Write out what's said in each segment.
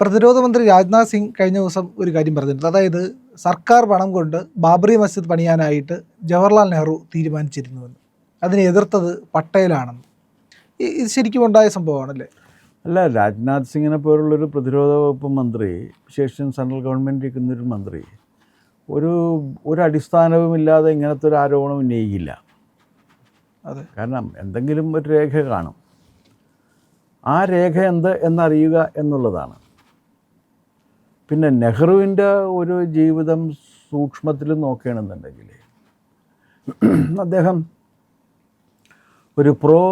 പ്രതിരോധ മന്ത്രി രാജ്നാഥ് സിംഗ് കഴിഞ്ഞ ദിവസം ഒരു കാര്യം പറഞ്ഞിട്ടുണ്ട്. അതായത് സർക്കാർ പണം കൊണ്ട് ബാബറി മസ്ജിദ് പണിയാനായിട്ട് ജവഹർലാൽ നെഹ്റു തീരുമാനിച്ചിരുന്നുവെന്ന്. അതിനെ എതിർത്തത് പട്ടേലാണെന്ന്. ഇത് ശരിക്കും ഉണ്ടായ സംഭവമാണല്ലേ? അല്ല രാജ്നാഥ് സിംഗിനെ പോലുള്ളൊരു പ്രതിരോധ വകുപ്പ് മന്ത്രി വിശേഷം സെൻട്രൽ ഗവൺമെന്റ് ഇരിക്കുന്നൊരു മന്ത്രി ഒരു ഒരു അടിസ്ഥാനവുമില്ലാതെ ഇങ്ങനത്തെ ഒരു ആരോപണം ഉന്നയിക്കില്ല. അതെ. കാരണം എന്തെങ്കിലും ഒരു രേഖ കാണും. ആ രേഖ എന്ത് എന്നറിയുക എന്നുള്ളതാണ്. പിന്നെ നെഹ്റുവിന്റെ ഒരു ജീവിതം സൂക്ഷ്മത്തിൽ നോക്കുകയാണെന്നുണ്ടെങ്കിൽ അദ്ദേഹം ഒരു പ്രോ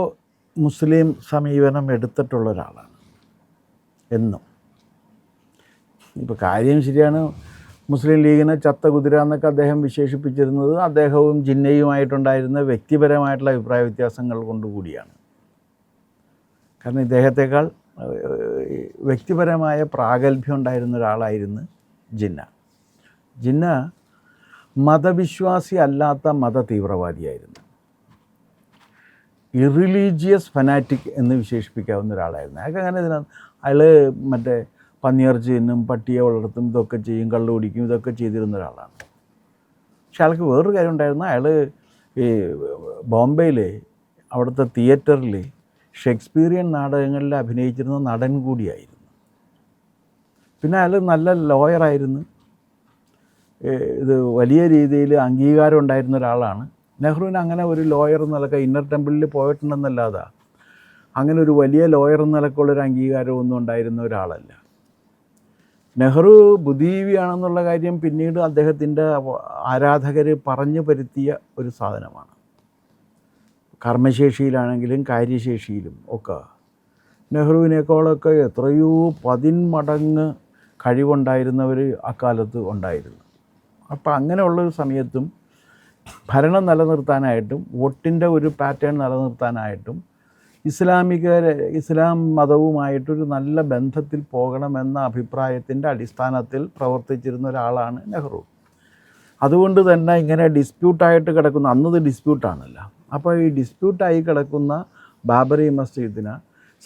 മുസ്ലിം സമീപനം എടുത്തിട്ടുള്ള ഒരാളാണ് എന്നും. ഇപ്പോൾ കാര്യം ശരിയാണ് മുസ്ലിം ലീഗിനെ ചത്ത കുതിര എന്നൊക്കെ അദ്ദേഹം വിശേഷിപ്പിച്ചിരുന്നത് അദ്ദേഹവും ജിന്നയുമായിട്ടുണ്ടായിരുന്ന വ്യക്തിപരമായിട്ടുള്ള അഭിപ്രായ വ്യത്യാസങ്ങൾ കൊണ്ടുകൂടിയാണ്. കാരണം ഇദ്ദേഹത്തെക്കാൾ വ്യക്തിപരമായ പ്രാഗൽഭ്യം ഉണ്ടായിരുന്ന ഒരാളായിരുന്നു ജിന്ന. ജിന്ന മതവിശ്വാസി അല്ലാത്ത മത തീവ്രവാദിയായിരുന്നു ഇറിലീജിയസ് ഫനാറ്റിക് എന്ന് വിശേഷിപ്പിക്കാവുന്ന ഒരാളായിരുന്നു. അയാൾക്ക് അങ്ങനെ ഇതിനകത്ത് അയാൾ മറ്റേ പന്നിയിറച്ചിന്നും പട്ടിയെ വളർത്തും ഇതൊക്കെ ചെയ്യും കള്ളു കുടിക്കും ഇതൊക്കെ ചെയ്തിരുന്ന ഒരാളാണ്. പക്ഷെ അയാൾക്ക് വേറൊരു കാര്യം ഉണ്ടായിരുന്നു. അയാൾ ഈ ബോംബെയിൽ അവിടുത്തെ തിയേറ്ററിൽ ഷേക്സ്പീരിയൻ നാടകങ്ങളിൽ അഭിനയിച്ചിരുന്ന നടൻ കൂടിയായിരുന്നു. പിന്നെ അയാൾ നല്ല ലോയറായിരുന്നു ഇത് വലിയ രീതിയിൽ അംഗീകാരം ഉണ്ടായിരുന്ന ഒരാളാണ്. നെഹ്റുവിന് അങ്ങനെ ഒരു ലോയർ നിലയ്ക്ക് ഇന്നർ ടെമ്പിളിൽ പോയിട്ടുണ്ടെന്നല്ലാതെ. അങ്ങനെ ഒരു വലിയ ലോയർ നിലക്കുള്ളൊരു അംഗീകാരമൊന്നും ഉണ്ടായിരുന്ന ഒരാളല്ല. നെഹ്റു ബുദ്ധിജീവിയാണെന്നുള്ള കാര്യം പിന്നീട് അദ്ദേഹത്തിന്റെ ആരാധകർ പറഞ്ഞു പരുത്തിയ ഒരു സാധനമാണ്. കർമ്മശേഷിയിലാണെങ്കിലും കാര്യശേഷിയിലും ഒക്കെ. നെഹ്റുവിനേക്കാളൊക്കെ എത്രയോ പതിന്മടങ്ങ് കഴിവുണ്ടായിരുന്നവർ അക്കാലത്ത് ഉണ്ടായിരുന്നു. അപ്പോൾ അങ്ങനെയുള്ളൊരു സമയത്തും ഭരണം നിലനിർത്താനായിട്ടും വോട്ടിന്റെ ഒരു പാറ്റേൺ നിലനിർത്താനായിട്ടും ഇസ്ലാമിക ഇസ്ലാം മതവുമായിട്ടൊരു നല്ല ബന്ധത്തിൽ പോകണമെന്ന അഭിപ്രായത്തിന്റെ അടിസ്ഥാനത്തിൽ പ്രവർത്തിച്ചിരുന്ന ഒരാളാണ് നെഹ്റു. അതുകൊണ്ട് തന്നെ ഇങ്ങനെ ഡിസ്പ്യൂട്ടായിട്ട് കിടക്കുന്ന. അന്നത് ഡിസ്പ്യൂട്ടാണല്ല. അപ്പോൾ ഈ ഡിസ്പ്യൂട്ടായി കിടക്കുന്ന ബാബറി മസ്ജിദിന്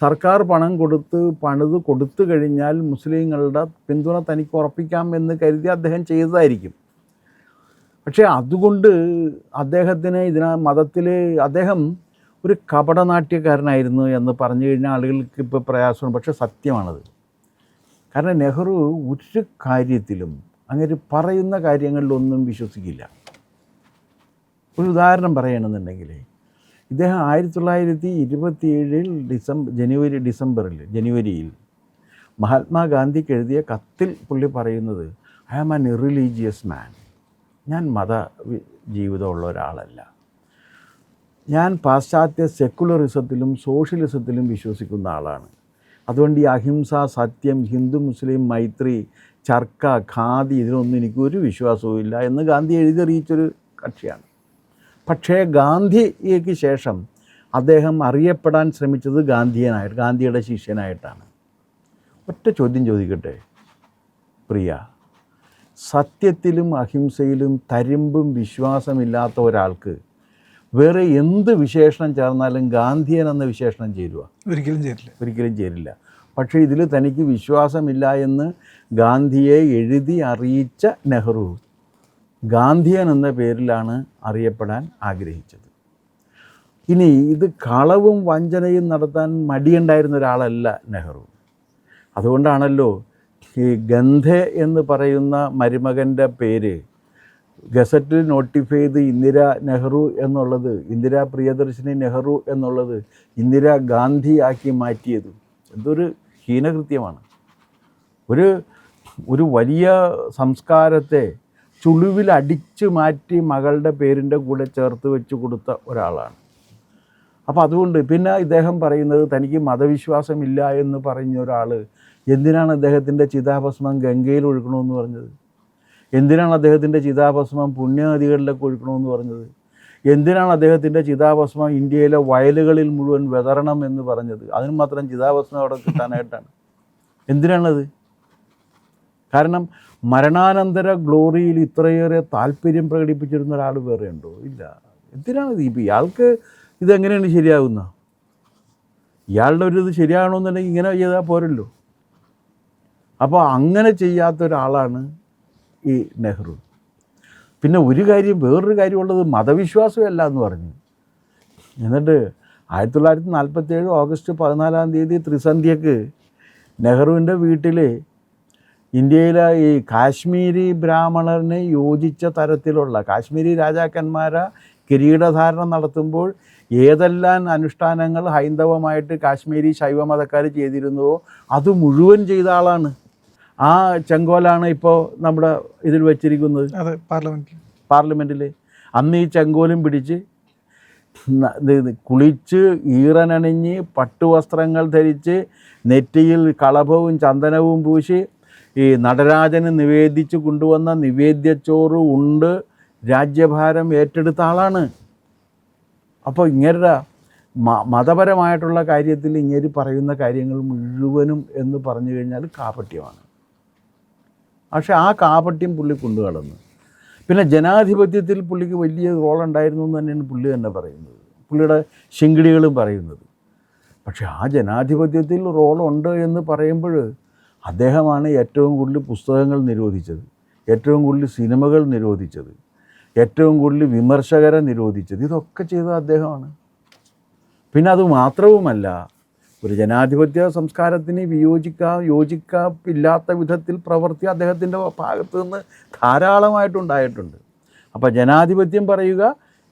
സർക്കാർ പണം കൊടുത്ത് പണിത് കൊടുത്തു കഴിഞ്ഞാൽ മുസ്ലിങ്ങളുടെ പിന്തുണ തനിക്ക് ഉറപ്പിക്കാം എന്ന് കരുതി അദ്ദേഹം ചെയ്തതായിരിക്കും. പക്ഷേ അതുകൊണ്ട് അദ്ദേഹത്തിന് ഇതിന മതത്തിൽ അദ്ദേഹം ഒരു കപടനാട്യക്കാരനായിരുന്നു എന്ന് പറഞ്ഞു കഴിഞ്ഞാൽ ആളുകൾക്ക് ഇപ്പോൾ പ്രയാസമാണ്. പക്ഷേ സത്യമാണത്. കാരണം നെഹ്റു ഒരു കാര്യത്തിലും അങ്ങനെ പറയുന്ന കാര്യങ്ങളിലൊന്നും വിശ്വസിക്കില്ല. ഒരു ഉദാഹരണം പറയണമെന്നുണ്ടെങ്കിൽ ഇദ്ദേഹം ആയിരത്തി തൊള്ളായിരത്തി ഇരുപത്തിയേഴിൽ ഡിസംബർ ജനുവരി ഡിസംബറിൽ ജനുവരിയിൽ മഹാത്മാഗാന്ധിക്ക് എഴുതിയ കത്തിൽ പുള്ളി പറയുന്നത് I am an irreligious man ഞാൻ മത ജീവിതമുള്ള ഒരാളല്ല. ഞാൻ പാശ്ചാത്യ സെക്കുലറിസത്തിലും സോഷ്യലിസത്തിലും വിശ്വസിക്കുന്ന ആളാണ്. അതുകൊണ്ട് ഈ അഹിംസ സത്യം ഹിന്ദു മുസ്ലിം മൈത്രി ചർക്ക ഖാദി ഇതിനൊന്നും എനിക്ക് ഒരു വിശ്വാസവും ഇല്ല എന്ന് ഗാന്ധി എഴുതിയറിയിച്ചൊരു കക്ഷിയാണ്. പക്ഷേ ഗാന്ധിക്ക് ശേഷം അദ്ദേഹം അറിയപ്പെടാൻ ശ്രമിച്ചത് ഗാന്ധിയനായിട്ട് ഗാന്ധിയുടെ ശിഷ്യനായിട്ടാണ്. ഒറ്റ ചോദ്യം ചോദിക്കട്ടെ പ്രിയ? സത്യത്തിലും അഹിംസയിലും തരിമ്പും വിശ്വാസമില്ലാത്ത ഒരാൾക്ക് വേറെ എന്ത് വിശേഷണം ചേർന്നാലും ഗാന്ധിയൻ എന്ന വിശേഷണം ചേരുക ഒരിക്കലും ചേരില്ല. ഒരിക്കലും ചേരില്ല. പക്ഷേ ഇതിൽ തനിക്ക് വിശ്വാസമില്ല എന്ന് ഗാന്ധിയെ എഴുതി അറിയിച്ച നെഹ്റു ഗാന്ധിയൻ എന്ന പേരിലാണ് അറിയപ്പെടാൻ ആഗ്രഹിച്ചത്. ഇനി ഇത് കളവും വഞ്ചനയും നടത്താൻ മടിയുണ്ടായിരുന്ന ഒരാളല്ല നെഹ്റു. അതുകൊണ്ടാണല്ലോ ഈ ഗന്ധെ എന്ന് പറയുന്ന മരുമകന്റെ പേര് ഗസറ്റിൽ നോട്ടിഫൈ ചെയ്ത് ഇന്ദിര നെഹ്റു എന്നുള്ളത് ഇന്ദിര പ്രിയദർശിനി നെഹ്റു എന്നുള്ളത് ഇന്ദിര ഗാന്ധി ആക്കി മാറ്റിയത് എന്തൊരു ഹീനകൃത്യമാണ്. ഒരു ഒരു വലിയ സംസ്കാരത്തെ ചുളിവിൽ അടിച്ചു മാറ്റി മകളുടെ പേരിന്റെ കൂടെ ചേർത്ത് വെച്ച് കൊടുത്ത ഒരാളാണ്. അപ്പോൾ അതുകൊണ്ട് പിന്നെ ഇദ്ദേഹം പറയുന്നത് തനിക്ക് മതവിശ്വാസമില്ല എന്ന് പറഞ്ഞ ഒരാൾ എന്തിനാണ് അദ്ദേഹത്തിന്റെ ചിതാഭസ്മം ഗംഗയിൽ ഒഴുക്കണമെന്ന് പറഞ്ഞത്? എന്തിനാണ് അദ്ദേഹത്തിന്റെ ചിതാഭസ്മം പുണ്യനദികളിലൊക്കെ ഒഴുക്കണമെന്ന് പറഞ്ഞത്? എന്തിനാണ് അദ്ദേഹത്തിന്റെ ചിതാഭസ്മം ഇന്ത്യയിലെ വയലുകളിൽ മുഴുവൻ വിതറണം എന്ന് പറഞ്ഞത്? അതിന് മാത്രം ചിതാഭസ്മം അവിടെ കിട്ടാനായിട്ടാണ്. എന്തിനാണത്? കാരണം മരണാനന്തര ഗ്ലോറിയിൽ ഇത്രയേറെ താല്പര്യം പ്രകടിപ്പിച്ചിരുന്ന ഒരാൾ വേറെ ഉണ്ടോ? ഇല്ല. എന്തിനാണ് ഇത്? ഇപ്പം ഇയാൾക്ക് ഇതെങ്ങനെയാണ് ശരിയാകുന്ന ഇയാളുടെ ഒരു ഇത് ശരിയാകണമെന്നുണ്ടെങ്കിൽ ഇങ്ങനെ ചെയ്താൽ പോരല്ലോ. അപ്പോൾ അങ്ങനെ ചെയ്യാത്ത ഒരാളാണ് ഈ നെഹ്റു. പിന്നെ ഒരു കാര്യം വേറൊരു കാര്യമുള്ളത് മതവിശ്വാസമല്ല എന്ന് പറഞ്ഞു. എന്നിട്ട് ആയിരത്തി തൊള്ളായിരത്തി നാൽപ്പത്തി ഏഴ് ഓഗസ്റ്റ് പതിനാലാം തീയതി ത്രിസന്ധ്യക്ക് നെഹ്റുവിന്റെ വീട്ടിൽ ഇന്ത്യയിലെ ഈ കാശ്മീരി ബ്രാഹ്മണന് യോജിച്ച തരത്തിലുള്ള കാശ്മീരി രാജാക്കന്മാരെ കിരീടധാരണം നടത്തുമ്പോൾ ഏതെല്ലാം അനുഷ്ഠാനങ്ങൾ ഹൈന്ദവമായിട്ട് കാശ്മീരി ശൈവമതക്കാർ ചെയ്തിരുന്നുവോ അത് മുഴുവൻ ചെയ്ത ആളാണ്. ആ ചെങ്കോലാണ് ഇപ്പോൾ നമ്മുടെ ഇതിൽ വെച്ചിരിക്കുന്നത്. അതെ പാർലമെന്റിൽ അന്ന് ഈ ചെങ്കോലും പിടിച്ച് കുളിച്ച് ഈറനണിഞ്ഞ് പട്ടുവസ്ത്രങ്ങൾ ധരിച്ച് നെറ്റിയിൽ കളഭവും ചന്ദനവും പൂശി ഈ നടരാജന് നിവേദിച്ച് കൊണ്ടുവന്ന നിവേദ്യച്ചോറ് ഉണ്ട്. രാജ്യഭാരം ഏറ്റെടുത്ത ആളാണ്. അപ്പോൾ ഇങ്ങരുടെ മതപരമായിട്ടുള്ള കാര്യത്തിൽ ഇങ്ങേര് പറയുന്ന കാര്യങ്ങൾ മുഴുവനും എന്ന് പറഞ്ഞു കഴിഞ്ഞാൽ കാപട്യമാണ്. പക്ഷെ ആ കാപട്യം പുള്ളി കൊണ്ടു പിന്നെ ജനാധിപത്യത്തിൽ പുള്ളിക്ക് വലിയ റോൾ ഉണ്ടായിരുന്നു എന്ന് തന്നെയാണ് പുള്ളി തന്നെ പറയുന്നത്. പുള്ളിയുടെ ശിങ്കിടികളും പറയുന്നത്. പക്ഷെ ആ ജനാധിപത്യത്തിൽ റോളുണ്ട് എന്ന് പറയുമ്പോൾ അദ്ദേഹമാണ് ഏറ്റവും കൂടുതൽ പുസ്തകങ്ങൾ നിരോധിച്ചത് ഏറ്റവും കൂടുതൽ സിനിമകൾ നിരോധിച്ചത് ഏറ്റവും കൂടുതൽ വിമർശകരെ നിരോധിച്ചത്. ഇതൊക്കെ ചെയ്തത് അദ്ദേഹമാണ്. പിന്നെ അത് മാത്രവുമല്ല ഒരു ജനാധിപത്യ സംസ്കാരത്തിന് വിയോജിക്കാ യോജിക്കാപ്പില്ലാത്ത വിധത്തിൽ പ്രവർത്തി അദ്ദേഹത്തിന്റെ ഭാഗത്ത് നിന്ന് ധാരാളമായിട്ടുണ്ടായിട്ടുണ്ട്. അപ്പോൾ ജനാധിപത്യം പറയുക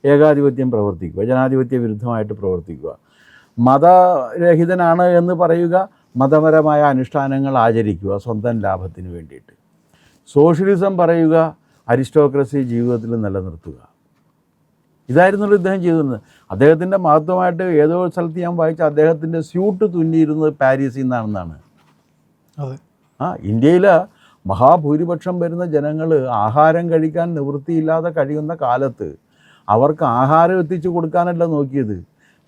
ഏകാധിപത്യം പ്രവർത്തിക്കുക ജനാധിപത്യ വിരുദ്ധമായിട്ട് പ്രവർത്തിക്കുക. മതരഹിതനാണ് എന്ന് പറയുക മതപരമായ അനുഷ്ഠാനങ്ങൾ ആചരിക്കുക സ്വന്തം ലാഭത്തിന് വേണ്ടിയിട്ട്. സോഷ്യലിസം പറയുക അരിസ്റ്റോക്രസി ജീവിതത്തിൽ നിലനിർത്തുക. ഇതായിരുന്നല്ലോ ഇദ്ദേഹം ചെയ്തിരുന്നത്. അദ്ദേഹത്തിന്റെ മഹത്വമായിട്ട് ഏതോ സ്ഥലത്ത് ഞാൻ വായിച്ച അദ്ദേഹത്തിന്റെ സ്യൂട്ട് തുന്നിയിരുന്നത് പാരീസിൽ നിന്നാണെന്നാണ്. ആ ഇന്ത്യയിൽ മഹാഭൂരിപക്ഷം വരുന്ന ജനങ്ങൾ ആഹാരം കഴിക്കാൻ നിവൃത്തിയില്ലാതെ കഴിയുന്ന കാലത്ത് അവർക്ക് ആഹാരം എത്തിച്ചു കൊടുക്കാനല്ല നോക്കിയത്.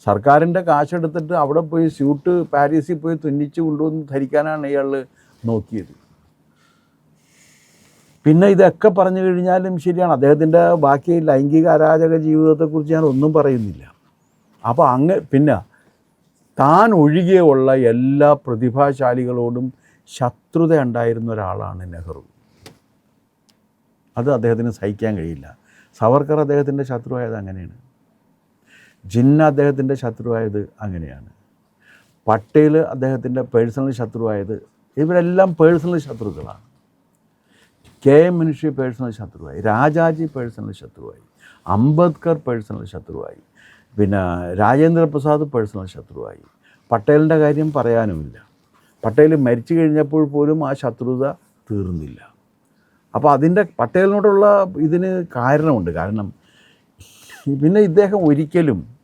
സർക്കാരിന്റെ കാശെടുത്തിട്ട് അവിടെ പോയി സ്യൂട്ട് പാരീസിൽ പോയി തുന്നിച്ച് കൊണ്ടുവന്ന് ധരിക്കാനാണ് ഇയാൾ നോക്കിയത്. പിന്നെ ഇതൊക്കെ പറഞ്ഞു കഴിഞ്ഞാലും ശരിയാണ്. അദ്ദേഹത്തിന്റെ ബാക്കി ലൈംഗിക അരാജക ജീവിതത്തെക്കുറിച്ച് ഞാൻ ഒന്നും പറയുന്നില്ല. അപ്പോൾ അങ്ങ് പിന്നെ താൻ ഒഴികെയുള്ള എല്ലാ പ്രതിഭാശാലികളോടും ശത്രുത ഉണ്ടായിരുന്ന ഒരാളാണ് നെഹ്റു. അത് അദ്ദേഹത്തിന് സഹിക്കാൻ കഴിയില്ല. സവർക്കർ അദ്ദേഹത്തിന്റെ ശത്രുവായത് അങ്ങനെയാണ്. ജിന്ന അദ്ദേഹത്തിന്റെ ശത്രുവായത് അങ്ങനെയാണ്. പട്ടേൽ അദ്ദേഹത്തിന്റെ പേഴ്സണൽ ശത്രുവായത് ഇവരെല്ലാം പേഴ്സണൽ ശത്രുക്കളാണ്. കെ എം മനുഷ്യ പേഴ്സണൽ ശത്രുവായി രാജാജി പേഴ്സണൽ ശത്രുവായി അംബേദ്കർ പേഴ്സണൽ ശത്രുവായി പിന്നെ രാജേന്ദ്ര പ്രസാദ് പേഴ്സണൽ ശത്രുവായി. പട്ടേലിന്റെ കാര്യം പറയാനുമില്ല. പട്ടേൽ മരിച്ചു കഴിഞ്ഞപ്പോൾ പോലും ആ ശത്രുത തീർന്നില്ല. അപ്പോൾ അതിന്റെ പട്ടേലിനോടുള്ള ഇതിന് കാരണമുണ്ട്. കാരണം പിന്നെ ഇദ്ദേഹം ഒരിക്കലും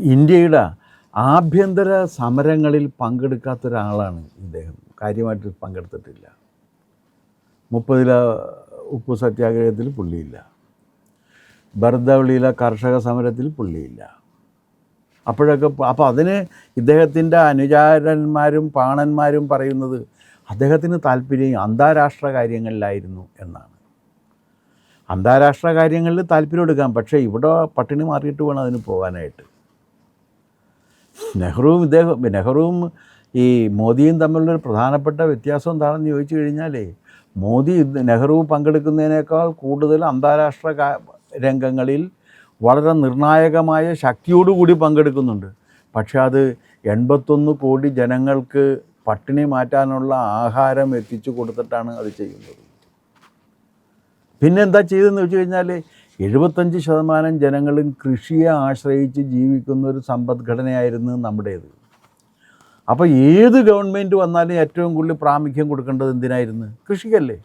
ഇന്ത്യയുടെ ആഭ്യന്തര സമരങ്ങളിൽ പങ്കെടുക്കാത്ത ഒരാളാണ് ഇദ്ദേഹം. കാര്യമായിട്ട് പങ്കെടുത്തിട്ടില്ല. മുപ്പതിലെ ഉപ്പു സത്യാഗ്രഹത്തിൽ പുള്ളിയില്ല. ബർദവളിയിലെ കർഷക സമരത്തിൽ പുള്ളിയില്ല. അപ്പോഴൊക്കെ അപ്പോൾ അതിന് ഇദ്ദേഹത്തിന്റെ അനുചാരന്മാരും പാണന്മാരും പറയുന്നത് അദ്ദേഹത്തിന് താല്പര്യം അന്താരാഷ്ട്ര കാര്യങ്ങളിലായിരുന്നു എന്നാണ്. അന്താരാഷ്ട്ര കാര്യങ്ങളിൽ താല്പര്യം എടുക്കാം. പക്ഷേ ഇവിടെ പട്ടിണി മാറിയിട്ട് വേണം അതിന് പോകാനായിട്ട്. നെഹ്റുവും ഇദ്ദേഹം നെഹ്റുവും ഈ മോദിയും തമ്മിലുള്ളൊരു പ്രധാനപ്പെട്ട വ്യത്യാസം എന്താണെന്ന് ചോദിച്ചു കഴിഞ്ഞാലേ മോദി നെഹ്റു പങ്കെടുക്കുന്നതിനേക്കാൾ കൂടുതൽ അന്താരാഷ്ട്ര രംഗങ്ങളിൽ വളരെ നിർണായകമായ ശക്തിയോടുകൂടി പങ്കെടുക്കുന്നുണ്ട്. പക്ഷെ അത് എൺപത്തൊന്ന് കോടി ജനങ്ങൾക്ക് പട്ടിണി മാറ്റാനുള്ള ആഹാരം എത്തിച്ചു കൊടുത്തിട്ടാണ് അത് ചെയ്യുന്നത്. പിന്നെന്താ ചെയ്തതെന്ന് വെച്ച് കഴിഞ്ഞാൽ എഴുപത്തഞ്ച് ശതമാനം ജനങ്ങളും കൃഷിയെ ആശ്രയിച്ച് ജീവിക്കുന്ന ഒരു സമ്പദ്ഘടനയായിരുന്നു നമ്മുടേത്. അപ്പോൾ ഏത് ഗവൺമെന്റ് വന്നാലും ഏറ്റവും കൂടുതൽ പ്രാമുഖ്യം കൊടുക്കേണ്ടത് എന്തിനായിരുന്നു? കൃഷിക്കല്ലേ.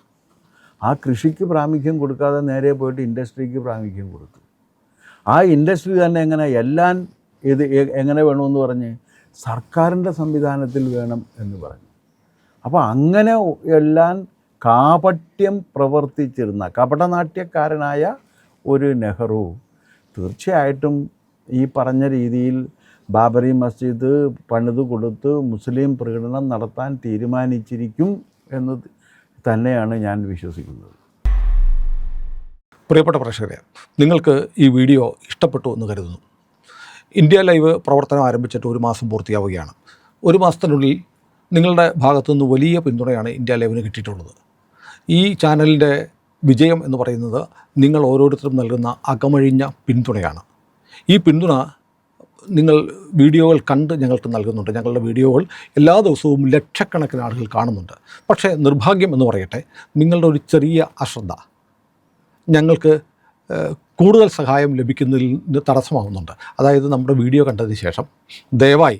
ആ കൃഷിക്ക് പ്രാമുഖ്യം കൊടുക്കാതെ നേരെ പോയിട്ട് ഇൻഡസ്ട്രിക്ക് പ്രാമുഖ്യം കൊടുത്തു. ആ ഇൻഡസ്ട്രി തന്നെ എങ്ങനെ എല്ലാം ഇത് എങ്ങനെ വേണമെന്ന് പറഞ്ഞ് സർക്കാരിന്റെ സംവിധാനത്തിൽ വേണം എന്ന് പറഞ്ഞു. അപ്പോൾ അങ്ങനെ എല്ലാം കാപട്യം പ്രവർത്തിച്ചിരുന്ന കപടനാട്യക്കാരനായ ഒരു നെഹ്റു. തീർച്ചയായിട്ടും ഈ പറഞ്ഞ രീതിയിൽ ബാബറി മസ്ജിദ് പണിത് കൊടുത്ത് മുസ്ലിം പ്രകടനം നടത്താൻ തീരുമാനിച്ചിരിക്കും എന്ന് തന്നെയാണ് ഞാൻ വിശ്വസിക്കുന്നത്. പ്രിയപ്പെട്ട പ്രേക്ഷകരെ നിങ്ങൾക്ക് ഈ വീഡിയോ ഇഷ്ടപ്പെട്ടു എന്ന് കരുതുന്നു. ഇന്ത്യ ലൈവ് പ്രവർത്തനം ആരംഭിച്ചിട്ട് ഒരു മാസം പൂർത്തിയാവുകയാണ്. ഒരു മാസത്തിനുള്ളിൽ നിങ്ങളുടെ ഭാഗത്തുനിന്ന് വലിയ പിന്തുണയാണ് ഇന്ത്യ ലൈവിന് കിട്ടിയിട്ടുള്ളത്. ഈ ചാനലിന്റെ വിജയം എന്ന് പറയുന്നത് നിങ്ങൾ ഓരോരുത്തരും നൽകുന്ന അകമഴിഞ്ഞ പിന്തുണയാണ്. ഈ പിന്തുണ നിങ്ങൾ വീഡിയോകൾ കണ്ട് ഞങ്ങൾക്ക് നൽകുന്നുണ്ട്. ഞങ്ങളുടെ വീഡിയോകൾ എല്ലാ ദിവസവും ലക്ഷക്കണക്കിന് ആളുകൾ കാണുന്നുണ്ട്. പക്ഷേ നിർഭാഗ്യം എന്ന് പറയട്ടെ നിങ്ങളുടെ ഒരു ചെറിയ അശ്രദ്ധ ഞങ്ങൾക്ക് കൂടുതൽ സഹായം ലഭിക്കുന്നതിൽ തടസ്സമാവുന്നുണ്ട്. അതായത് നമ്മുടെ വീഡിയോ കണ്ടതിന് ശേഷം ദയവായി